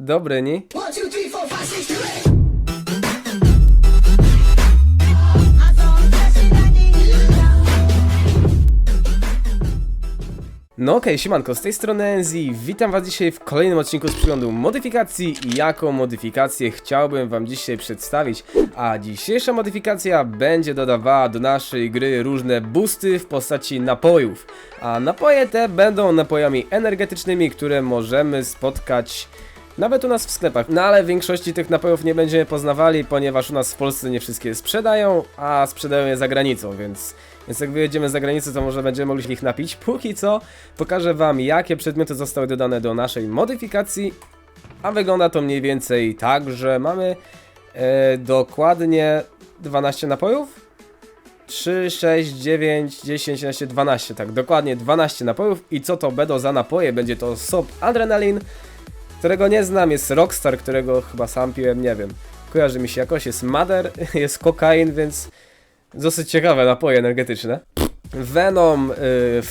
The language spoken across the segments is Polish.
Dobry, nie? No okej, siemanko, z tej strony Enzi, witam was dzisiaj w kolejnym odcinku z przeglądu modyfikacji. I jaką modyfikację chciałbym wam dzisiaj przedstawić, a dzisiejsza modyfikacja będzie dodawała do naszej gry różne boosty w postaci napojów, a napoje te będą napojami energetycznymi, które możemy spotkać nawet u nas w sklepach. No ale większości tych napojów nie będziemy poznawali, ponieważ u nas w Polsce nie wszystkie sprzedają, a sprzedają je za granicą, więc, więc jak wyjedziemy za granicę, to może będziemy mogli ich napić. Póki co pokażę wam, jakie przedmioty zostały dodane do naszej modyfikacji, a wygląda to mniej więcej tak, że mamy e, dokładnie 12 napojów. 3, 6, 9, 10, 11, 12, tak, dokładnie 12 napojów. I co to będą za napoje? Będzie to SOP Adrenalin, którego nie znam, jest Rockstar, którego chyba sam piłem, nie wiem. Kojarzy mi się jakoś, jest Mother, jest kokain, więc dosyć ciekawe napoje energetyczne. Venom y,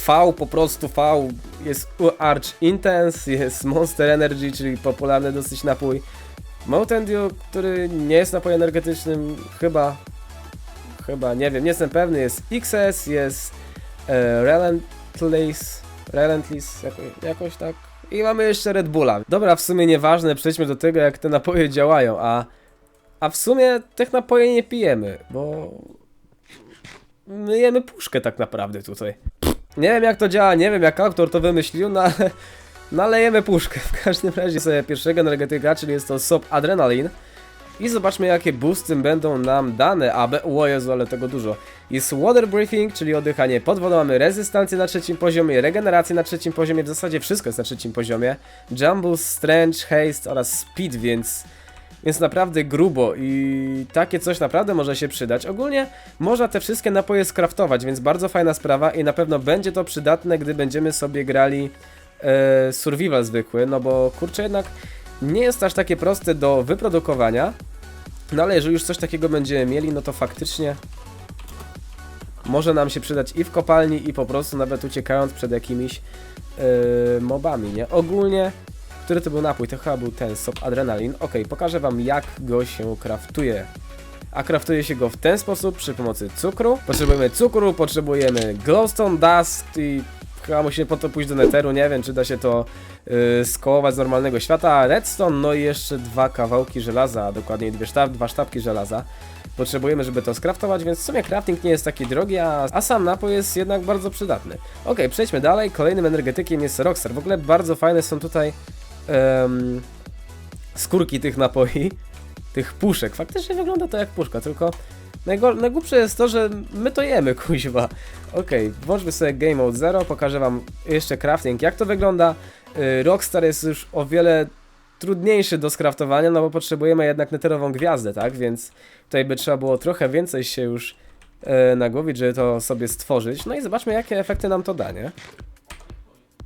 V, po prostu V, jest Arch Intense, jest Monster Energy, czyli popularny dosyć napój. Mountain Dew, który nie jest napojem energetycznym, chyba, chyba, nie wiem, nie jestem pewny, jest XS, jest e, Relentless, Relentless, jako, jakoś tak. I mamy jeszcze Red Bulla. Dobra, w sumie nieważne, przejdźmy do tego, jak te napoje działają, a, a w sumie tych napoje nie pijemy, bo my jemy puszkę tak naprawdę tutaj. Nie wiem jak to działa, nie wiem jak autor to wymyślił, no ale nalejemy puszkę. W każdym razie sobie pierwszego energetyka, czyli jest to SOP Adrenalin. I zobaczmy jakie boosty będą nam dane, a be- o Jezu, ale tego dużo. Jest water breathing, czyli oddychanie pod wodą, mamy rezystancję na trzecim poziomie, regenerację na trzecim poziomie, w zasadzie wszystko jest na trzecim poziomie. Jumble, strength, haste oraz speed, więc... Więc naprawdę grubo i takie coś naprawdę może się przydać. Ogólnie można te wszystkie napoje skraftować, więc bardzo fajna sprawa i na pewno będzie to przydatne, gdy będziemy sobie grali e, survival zwykły, no bo kurczę jednak nie jest aż takie proste do wyprodukowania. No ale jeżeli już coś takiego będziemy mieli, no to faktycznie może nam się przydać i w kopalni, i po prostu nawet uciekając przed jakimiś yy, mobami, nie? Ogólnie, który to był napój? To chyba był ten SOP Adrenalin. Ok, pokażę wam jak go się kraftuje. A kraftuje się go w ten sposób przy pomocy cukru. Potrzebujemy cukru, potrzebujemy glowstone dust i chyba musimy po to pójść do netheru, nie wiem czy da się to skołować z normalnego świata. Redstone, no i jeszcze dwa kawałki żelaza, a dwie sztab, dwa sztabki żelaza. Potrzebujemy, żeby to skraftować, więc w sumie crafting nie jest taki drogi, a, a sam napój jest jednak bardzo przydatny. Ok, przejdźmy dalej. Kolejnym energetykiem jest Rockstar. W ogóle bardzo fajne są tutaj em, skórki tych napoi, tych puszek. Faktycznie wygląda to jak puszka, tylko najgłupsze jest to, że my to jemy, kuźwa. Okej, włączmy sobie Game Mode 0, pokażę wam jeszcze crafting, jak to wygląda. Y, Rockstar jest już o wiele trudniejszy do skraftowania, no bo potrzebujemy jednak neterową gwiazdę, tak? Więc tutaj by trzeba było trochę więcej się już e, nagłowić, żeby to sobie stworzyć. No i zobaczmy, jakie efekty nam to da, nie?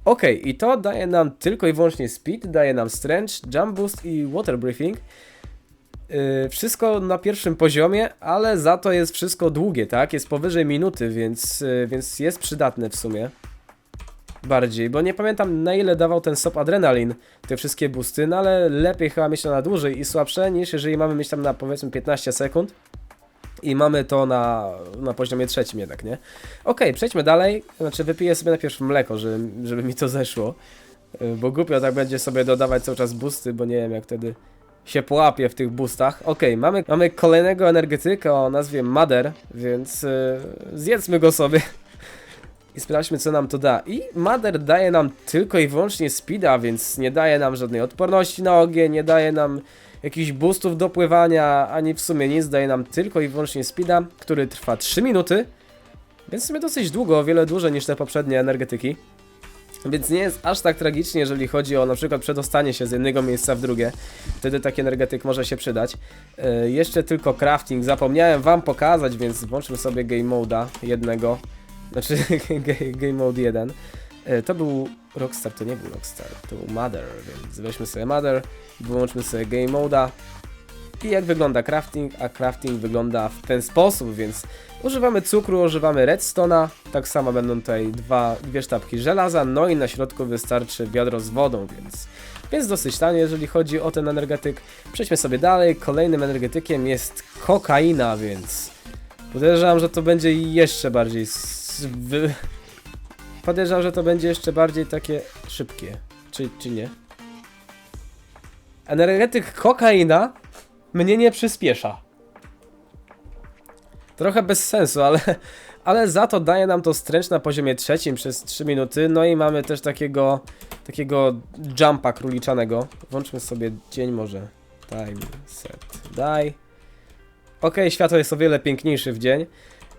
Okej, i to daje nam tylko i wyłącznie speed, daje nam strength, jump boost i water breathing. Yy, wszystko na pierwszym poziomie, ale za to jest wszystko długie, tak? Jest powyżej minuty, więc, yy, więc jest przydatne w sumie. Bardziej, bo nie pamiętam na ile dawał ten SOP Adrenalin te wszystkie boosty, no ale lepiej chyba mieć to na dłużej i słabsze niż jeżeli mamy mieć tam na powiedzmy 15 sekund i mamy to na, na poziomie trzecim jednak, nie? Okej, przejdźmy dalej, znaczy wypiję sobie najpierw mleko, żeby, żeby mi to zeszło, Yy, bo głupio tak będzie sobie dodawać cały czas boosty, bo nie wiem jak wtedy się połapie w tych boostach. Okej, mamy, mamy kolejnego energetyka o nazwie Mother, więc yy, zjedzmy go sobie. I sprawdźmy co nam to da. I Mother daje nam tylko i wyłącznie speeda, więc nie daje nam żadnej odporności na ogień, nie daje nam jakichś boostów do pływania, ani w sumie nic, daje nam tylko i wyłącznie speeda, który trwa 3 minuty. Więc w sumie dosyć długo, o wiele dłużej niż te poprzednie energetyki. Więc nie jest aż tak tragicznie, jeżeli chodzi o na przykład przedostanie się z jednego miejsca w drugie. Wtedy taki energetyk może się przydać. E, jeszcze tylko crafting zapomniałem wam pokazać, więc włączmy sobie game moda jednego. Znaczy ga- game mode 1. E, to był Rockstar, to nie był Rockstar, to był Mother, więc weźmy sobie Mother, wyłączmy sobie game moda. I jak wygląda crafting? A crafting wygląda w ten sposób, więc używamy cukru, używamy redstone'a, tak samo będą tutaj dwa, dwie sztabki żelaza, no i na środku wystarczy wiadro z wodą, więc więc dosyć tanie, jeżeli chodzi o ten energetyk. Przejdźmy sobie dalej. Kolejnym energetykiem jest kokaina, więc podejrzewam, że to będzie jeszcze bardziej. Podejrzewam, że to będzie jeszcze bardziej takie szybkie. Czy, czy nie? Energetyk kokaina mnie nie przyspiesza. Trochę bez sensu, ale, ale za to daje nam to stręcz na poziomie trzecim przez 3 minuty. No i mamy też takiego takiego jumpa króliczanego. Włączmy sobie dzień może. Time set die. Ok, światło jest o wiele piękniejszy w dzień.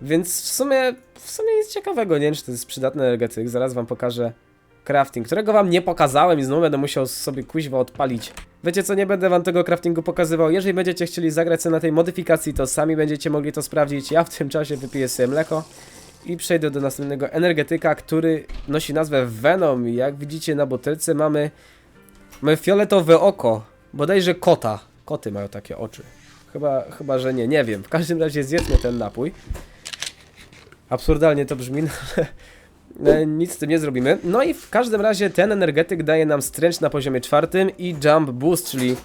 Więc w sumie, w sumie nic ciekawego, nie wiem czy to jest przydatny energetyk. Zaraz wam pokażę crafting, którego wam nie pokazałem i znowu będę musiał sobie kuźwa odpalić. Wiecie co, nie będę wam tego craftingu pokazywał. Jeżeli będziecie chcieli zagrać sobie na tej modyfikacji, to sami będziecie mogli to sprawdzić. Ja w tym czasie wypiję sobie mleko i przejdę do następnego energetyka, który nosi nazwę Venom. Jak widzicie na butelce mamy, mamy fioletowe oko, bodajże kota. Koty mają takie oczy. Chyba, chyba, że nie, nie wiem. W każdym razie zjedzmy ten napój. Absurdalnie to brzmi, no, ale e, nic z tym nie zrobimy. No i w każdym razie ten energetyk daje nam stręcz na poziomie czwartym i jump boost, czyli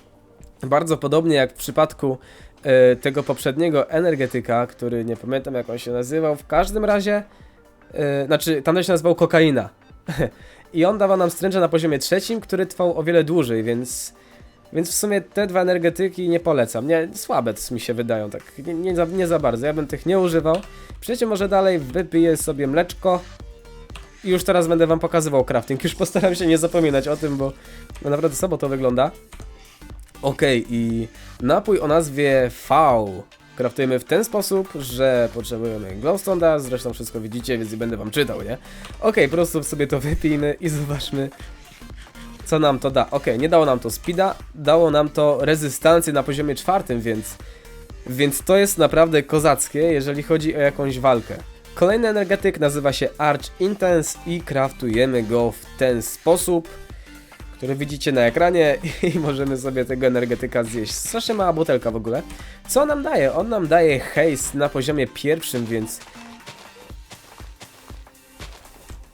bardzo podobnie jak w przypadku e, tego poprzedniego energetyka, który nie pamiętam jak on się nazywał. W każdym razie, e, znaczy tamten się nazywał kokaina. I on dawał nam stręcza na poziomie trzecim, który trwał o wiele dłużej, więc, więc w sumie te dwa energetyki nie polecam. Nie, słabe to mi się wydają, tak nie, nie, za, nie za bardzo. Ja bym tych nie używał. Przejdźmy może dalej, wypiję sobie mleczko. I już teraz będę wam pokazywał crafting. Już postaram się nie zapominać o tym, bo naprawdę słabo to wygląda. Okej, i napój o nazwie V kraftujemy w ten sposób, że potrzebujemy glowstone dust, zresztą wszystko widzicie, więc nie będę wam czytał, nie? Okej, po prostu sobie to wypijmy i zobaczmy, co nam to da. Okej, nie dało nam to speeda, dało nam to rezystancję na poziomie czwartym, więc, więc to jest naprawdę kozackie, jeżeli chodzi o jakąś walkę. Kolejny energetyk nazywa się Arch Intense i kraftujemy go w ten sposób, który widzicie na ekranie i możemy sobie tego energetyka zjeść. Strasznie mała butelka w ogóle. Co on nam daje? On nam daje haste na poziomie pierwszym, więc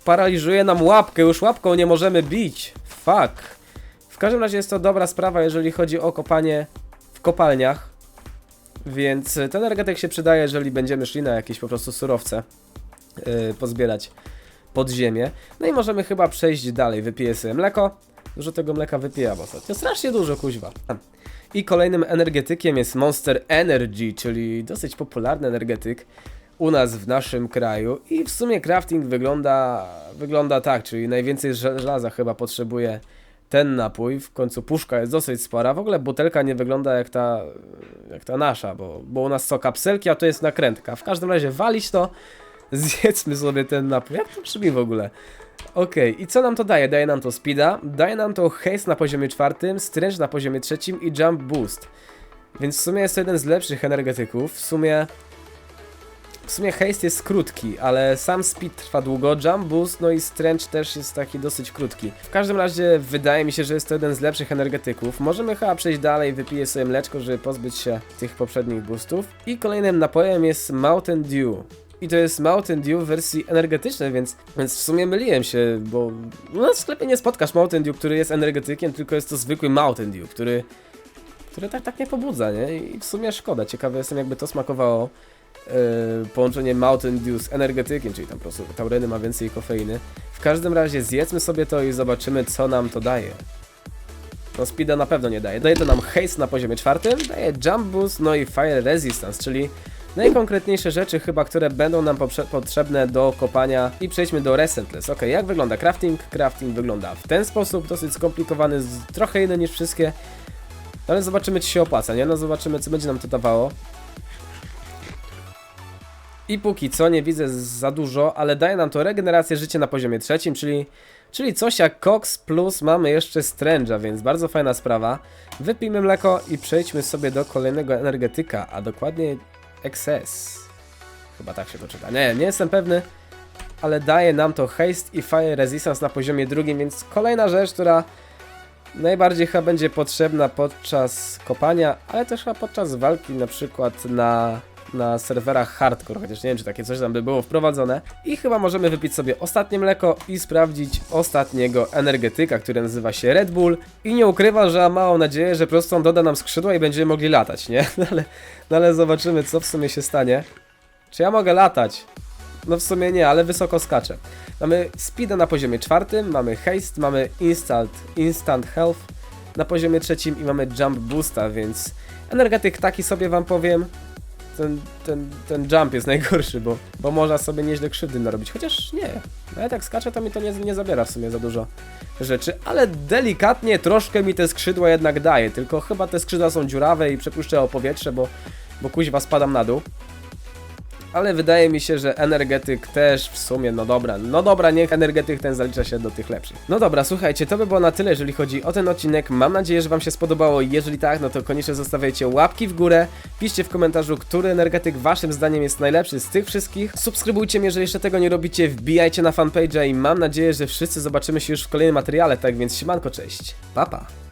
paraliżuje nam łapkę, już łapką nie możemy bić. Fuck. W każdym razie jest to dobra sprawa, jeżeli chodzi o kopanie w kopalniach. Więc y, ten energetyk się przydaje, jeżeli będziemy szli na jakieś po prostu surowce yy, pozbierać pod ziemię. No i możemy chyba przejść dalej. Wypiję sobie mleko. Dużo tego mleka wypijam ostatnio. Strasznie dużo, kuźwa. I kolejnym energetykiem jest Monster Energy, czyli dosyć popularny energetyk u nas w naszym kraju. I w sumie crafting wygląda, wygląda tak, czyli najwięcej żel- żelaza chyba potrzebuje ten napój. W końcu puszka jest dosyć spora. W ogóle butelka nie wygląda jak ta, jak ta nasza, bo, bo u nas są kapselki, a to jest nakrętka. W każdym razie walić to, zjedzmy sobie ten napój. Jak to brzmi w ogóle? Okej, i co nam to daje? Daje nam to speeda, daje nam to haste na poziomie czwartym, stręcz na poziomie trzecim i jump boost. Więc w sumie jest to jeden z lepszych energetyków. W sumie. W sumie haste jest krótki, ale sam speed trwa długo, jump boost, no i stręcz też jest taki dosyć krótki. W każdym razie wydaje mi się, że jest to jeden z lepszych energetyków. Możemy chyba przejść dalej, wypiję sobie mleczko, żeby pozbyć się tych poprzednich boostów. I kolejnym napojem jest Mountain Dew. I to jest Mountain Dew w wersji energetycznej, więc, więc w sumie myliłem się, bo nas w sklepie nie spotkasz Mountain Dew, który jest energetykiem, tylko jest to zwykły Mountain Dew, który, który tak, tak nie pobudza, nie? I w sumie szkoda. Ciekawy jestem, jakby to smakowało. Yy, połączenie Mountain Dew z energetykiem, czyli tam po prostu taureny ma więcej kofeiny. W każdym razie zjedzmy sobie to i zobaczymy, co nam to daje. No speeda na pewno nie daje. Daje to nam haste na poziomie czwartym, daje jump boost, no i fire resistance, czyli najkonkretniejsze rzeczy chyba, które będą nam potrzebne do kopania i przejdźmy do Resentless. Ok, jak wygląda crafting? Crafting wygląda w ten sposób, dosyć skomplikowany, trochę inny niż wszystkie, ale zobaczymy, czy się opłaca, nie? No zobaczymy, co będzie nam to dawało. I póki co nie widzę za dużo, ale daje nam to regenerację życia na poziomie trzecim, czyli, czyli coś jak Cox plus mamy jeszcze Strange'a, więc bardzo fajna sprawa. Wypijmy mleko i przejdźmy sobie do kolejnego energetyka, a dokładnie XS. Chyba tak się to czyta. Nie, nie jestem pewny, ale daje nam to haste i fire resistance na poziomie drugim, więc kolejna rzecz, która najbardziej chyba będzie potrzebna podczas kopania, ale też chyba podczas walki na przykład na, na serwerach hardcore, chociaż nie wiem, czy takie coś tam by było wprowadzone. I chyba możemy wypić sobie ostatnie mleko i sprawdzić ostatniego energetyka, który nazywa się Red Bull. I nie ukrywa, że mam nadzieję, że on doda nam skrzydła i będziemy mogli latać, nie? No ale, no ale zobaczymy, co w sumie się stanie. Czy ja mogę latać? No w sumie nie, ale wysoko skaczę. Mamy speeda na poziomie czwartym, mamy haste, mamy instant, instant health na poziomie trzecim i mamy jump boosta, więc energetyk taki sobie wam powiem. Ten, ten, ten jump jest najgorszy, bo, bo można sobie nieźle krzywdy narobić. Chociaż nie, nawet jak skaczę, to mi to nie, nie zabiera w sumie za dużo rzeczy, ale delikatnie troszkę mi te skrzydła jednak daje. Tylko chyba te skrzydła są dziurawe i przepuszczają powietrze, bo, bo kuźwa spadam na dół ale wydaje mi się, że energetyk też w sumie, no dobra, no dobra, niech energetyk ten zalicza się do tych lepszych. No dobra, słuchajcie, to by było na tyle, jeżeli chodzi o ten odcinek. Mam nadzieję, że Wam się spodobało. Jeżeli tak, no to koniecznie zostawiajcie łapki w górę. Piszcie w komentarzu, który energetyk Waszym zdaniem jest najlepszy z tych wszystkich. Subskrybujcie mnie, jeżeli jeszcze tego nie robicie, wbijajcie na fanpage'a i mam nadzieję, że wszyscy zobaczymy się już w kolejnym materiale, tak więc siemanko, cześć, papa. Pa.